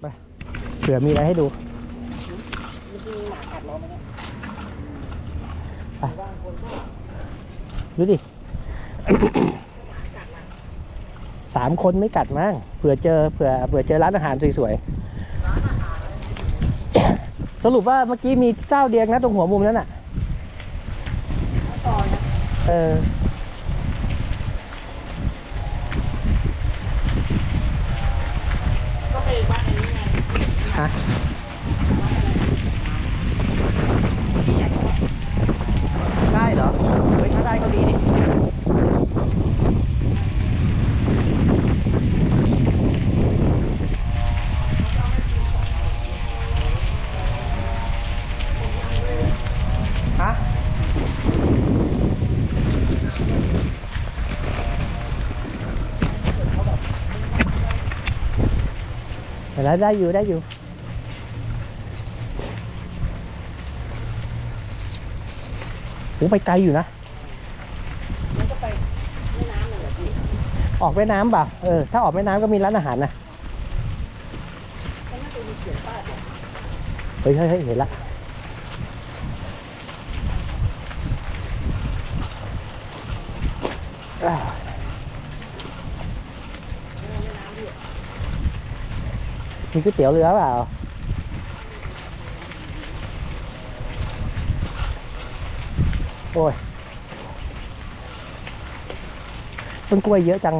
ไปเผื่อมีอะไรให้ดูไปดูดิสามคนไม่กัดมั้งเผื่อเจอเผื่อเผื่อเจอร้านอาหารสวยๆสรุปว่าเมื่อกี้มีเจ้าเดียงนะตรงหัวมุมนั้นอะเออ ก็ไปบ้านอันนี้ไง ฮะบ้านอะไรที่อยากว่าได้เหรอเฮ้ยถ้าได้ก็ดีดิฮะเห็นแล้วได้อยู่ได้อยู่ โอ้ไปไกลอยู่นะมันก็ไปแม่น้ำเลยเหรอพี่อกแม่น้ำป่ะเออ ถ้าออกแม่น้ำก็มีร้านอาหารนะเขียนป้ายบอกเฮ้ยเฮ้ยเฮ้ยเห็นละมีก๋วยเตี๋ยวเรือเปล่า โอ้ยต้นกล้วยเยอะจัง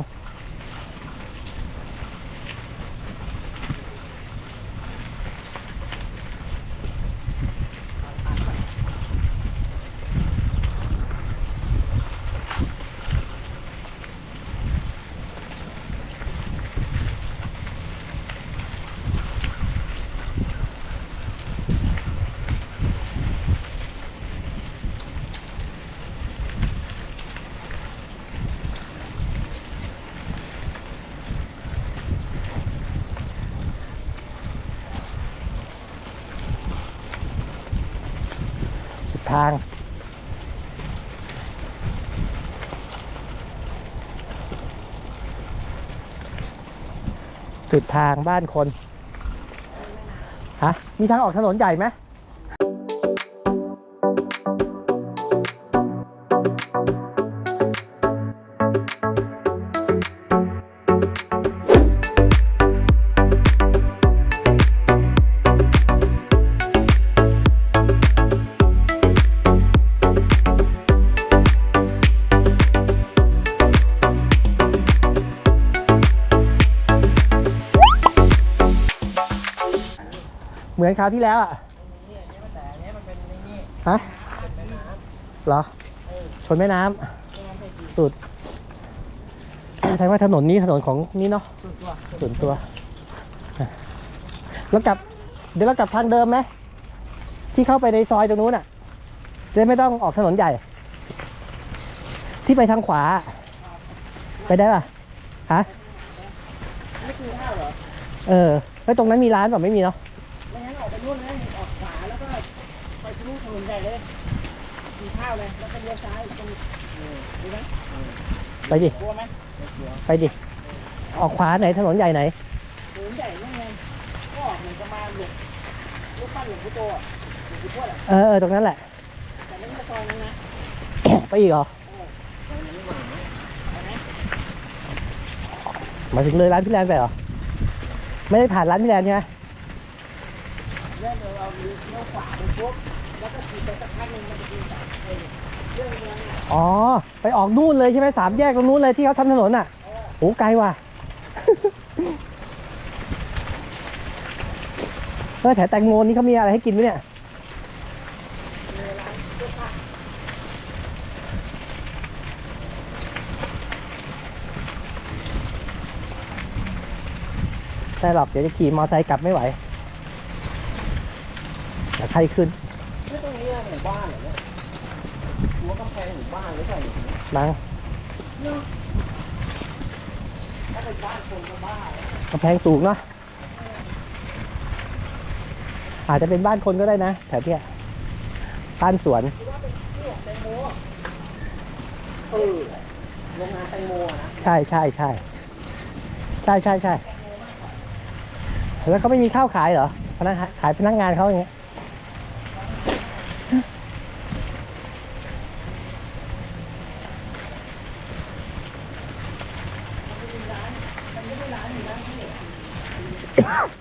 ทาง สุดทางบ้านคน ฮะ มีทางออกถนนใหญ่ไหม เหมือนคราวที่แล้วอะฮะเหรอ ชนแม่น้ำสุดแสดงว่าถนนนี้ถนนของนี่เนาะสุดตัวส่วนตัว แล้วกลับ เดี๋ยวเรากลับทางเดิมไหมที่เข้าไปในซอยตรงนู้นอะ จะไม่ต้องออกถนนใหญ่ ที่ไปทางขวา ไปได้ป่ะฮะไม่กินข้าวเหรอเออแล้วตรงนั้นมีร้านเปล่าไม่มีเนาะ นู่นเลยออกขวาแล้วก็ไปทะลุถนนใหญ่เลยกินข้าวเลยแล้วก็เลี้ยวซ้ายตรงเออดูไหมไปดิ กลัวไหมไปดิ ออกขวาไหนถนนใหญ่ไหน ถนนใหญ่นั่นไงก็ออกเหมือนจะมาหลบรูปปั้นหลวงปู่โตอะหลวงปู่ทวดอะเออเออตรงนั้นแหละ แต่ไม่ใช่ซอยนั้นนะไปอีกเหรอมานนะเอาไหมหมายถึงเลยร้านพี่แลนไปเหรอ ไม่ได้ผ่านร้านพี่แลนใช่ไหม เรื่องเดี๋ยวเราเลี้ยวขวาไปปุ๊บแล้วก็ขี่ไปสักพักหนึ่งมันจะมีแบบไอ้เรื่องเมืองอะอ๋อ ไปออกนู่นเลยใช่ไหมสามแยกตรงนู้นเลยที่เขาทำถนนอะเออโอ้ไกลว่ะ เออแถวแตงโมนี่เขามีอะไรให้กินไหมเนี่ย มีร้านเสื้อผ้าใช่หรอกเดี๋ยวจะขี่มอเตอร์ไซค์กลับไม่ไหว เดี๋ยวใครขึ้นนี่ตรงนี้หมู่บ้านเหรอเนี่ยหัวกำแพงหมู่บ้านหรือเปล่าเนี่ยบังเนาะถ้าเป็นบ้านคนก็บ้าแล้วกำแพงสูงเนาะอาจจะเป็นบ้านคนก็ได้นะแถวเนี้ยบ้านสวน คิดว่าเป็นที่ของแตงโมอะเออโรงงานแตงโมอะนะใช่ใช่ใช่ใช่ใช่ใช่แตงโมมากกว่าแล้วเขาไม่มีข้าวขายเหรอพนักงานขายพนักงานเขาอย่างเงี้ย Ha ha!